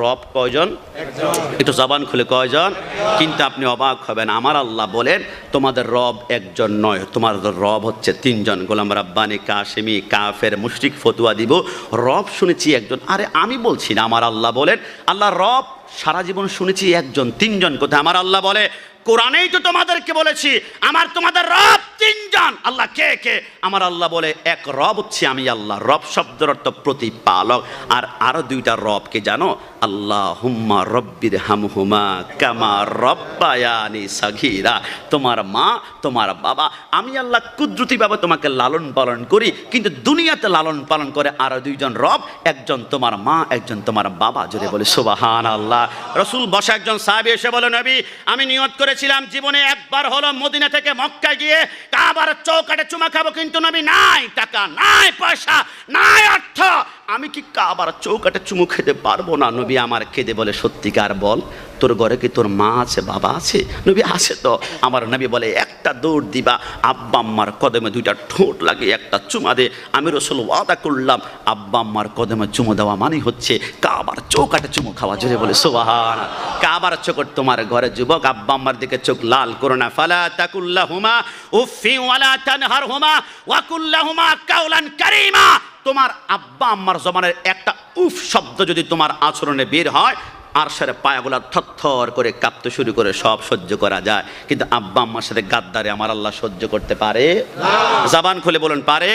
রব কয়জন? একটু জবান খুলে কয়জন? কিন্তু আপনি অবাক হবেন, আমার আল্লাহ বলেন, তোমাদের রব একজন নয়, তোমাদের রব হচ্ছে তিনজন। গোলাম রাব্বানি, কাশেমি, কাফের, মুশরিক ফতুয়া দিব, রব শুনেছি একজন। আরে আমি বলছি না, আমার আল্লাহ বলেন, আল্লাহ রব সারা জীবন শুনেছি একজন, তিনজন। কোথায় আমার আল্লাহ বলে? কোরআনেই তো তোমাদেরকে বলেছি, আমার তোমাদের রব তিনজন আল্লাহ কে কে? আমার আল্লাহ বলে, এক রব হচ্ছে আমি আল্লাহ। রব শব্দের অর্থ প্রতিপালক। আর আরও দুইটা রবকে জানো? আল্লাহ হুম্মা রব্বির হামহুমা কামা রব্বায়ানি সাঘিরা তোমার মা, তোমার বাবা, আমি আল্লাহ কুদরতিভাবে তোমাকে লালন পালন করি, কিন্তু দুনিয়াতে লালন পালন করে আরও দুইজন রব, একজন তোমার মা, একজন তোমার বাবা। যদি বলে সুবাহান আল্লাহ রসুল বসা একজন সাহাবি এসে বলে, নবী, আমি নিয়ত করেছিলাম, জীবনে একবার হলো মদিনা থেকে মক্কা গিয়ে কাবার চৌকাটে চুমা খাব, কিন্তু নবী, নাই টাকা, নাই পয়সা, নাই অর্থ। আমি কি কাবার চৌকাটে চুমু খেতে পারব না? নবী আমার খেতে বলে, সত্যিকার বল, তোর ঘরে কি তোর মা আছে, বাবা আছে? নবী আছে তো, আমার নবী বলে, একটা দৌড় দিবা, আব্বা আম্মার কদমে দুইটা ঠোঁট লাগে একটা চুমা দে। আমি রসুল ওয়াদা করলাম, আব্বা আম্মার কদমে চুমু দেওয়া মানে হচ্ছে কাবার চৌকাটে চুমু খাওয়া জোরে বলে সোবাহান কাবার চোখর তোমার ঘরে যুবক আব্বা আম্মার দিকে চোখ লাল করো না। ফালা তাকুল্লা হুমা উফি ওয়ালা তানহার হুমা ওয়াকুল্লা হুমা কাউলান কারিমা। তোমার আব্বা আম্মার জমানের একটা উফ শব্দ যদি তোমার আচরণে বের হয় আর সারে পায়াগুলা থরথর করে কাঁপতে শুরু করে সব সহ্য করা যায়। কিন্তু আব্বা আম্মার সাথে গাদ্দারে আমার আল্লাহ সহ্য করতে পারে? জাবান খুলে বলুন পারে?